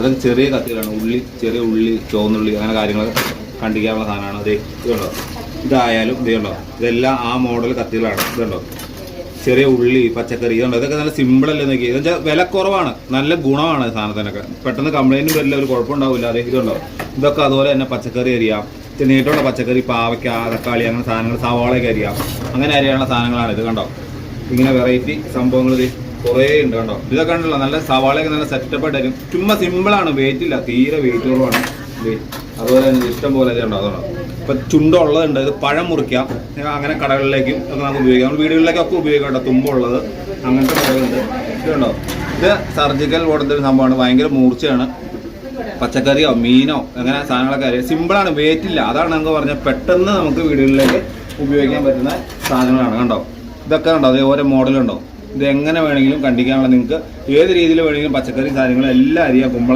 അതൊക്കെ ചെറിയ കത്തികളാണ്. ഉള്ളി ചെറിയ ഉള്ളി ചുവന്നുള്ളി അങ്ങനെ കാര്യങ്ങളൊക്കെ കണ്ടിക്കാനുള്ള സാധനമാണ്. അത് ഇതുണ്ടോ? ഇതായാലും ഇതുണ്ടോ ഇതെല്ലാം ആ മോഡൽ കത്തികളാണ്. ഇതുണ്ടോ? ചെറിയ ഉള്ളി പച്ചക്കറി ഇതുണ്ടോ? ഇതൊക്കെ നല്ല സിമ്പിൾ അല്ലേ നോക്കി ഇതെന്താ വില കുറവാണ്. നല്ല ഗുണമാണ് സാധനത്തിനൊക്കെ. പെട്ടെന്ന് കംപ്ലൈന്റും വരില്ല ഒരു കുഴപ്പമുണ്ടാവില്ല. അതെ ഇതുണ്ടോ? ഇതൊക്കെ അതുപോലെ തന്നെ പച്ചക്കറി അരിയാം. നീട്ടുള്ള പച്ചക്കറി പാവയ്ക്ക തക്കാളി അങ്ങനെ സാധനങ്ങൾ സവാളയൊക്കെ അരിയാം. അങ്ങനെ അരിയാനുള്ള സാധനങ്ങളാണ് ഇത് കണ്ടോ? ഇങ്ങനെ വെറൈറ്റി സംഭവങ്ങൾ കുറേ ഉണ്ട് കേട്ടോ ഇതൊക്കെ ഉണ്ടല്ലോ നല്ല സവാളയൊക്കെ നല്ല സെറ്റപ്പ് ആയിട്ട് ചുമ്മാ സിമ്പിളാണ് വെയിറ്റ് ഇല്ല. തീരെ വെയിറ്റ് കുറവാണ്. അതുപോലെ തന്നെ ഇഷ്ടം പോലെ ഉണ്ടോ. അതുകൊണ്ടോ ഇപ്പൊ ചുണ്ടുള്ളതുണ്ട് ഇത് പഴം മുറിക്കാം. അങ്ങനെ കടകളിലേക്കും ഒക്കെ നമുക്ക് ഉപയോഗിക്കാം. വീടുകളിലേക്കൊക്കെ ഉപയോഗിക്കാം കേട്ടോ. തുമ്പുള്ളത് അങ്ങനത്തെ കടകളുണ്ട്. ഇതുണ്ടോ ഇത് സർജിക്കൽ ബോർഡിന്റെ ഒരു സംഭവമാണ്. ഭയങ്കര മൂർച്ചയാണ്. പച്ചക്കറിയോ മീനോ അങ്ങനെ സാധനങ്ങളൊക്കെ അറിയാം സിമ്പിളാണ് വെയിറ്റ് ഇല്ല. അതാണ് നമുക്ക് പറഞ്ഞത്. പെട്ടെന്ന് നമുക്ക് വീടുകളിലേക്ക് ഉപയോഗിക്കാൻ പറ്റുന്ന സാധനങ്ങളാണ്. കണ്ടോ? ഇതൊക്കെ ഉണ്ടോ അതേ ഓരോ മോഡലുണ്ടോ ഇത് എങ്ങനെ വേണമെങ്കിലും കണ്ടിക്കാനുള്ള നിങ്ങൾക്ക് ഏത് രീതിയിൽ വേണമെങ്കിലും പച്ചക്കറി സാധനങ്ങൾ എല്ലാം അറിയാം. കുമ്പള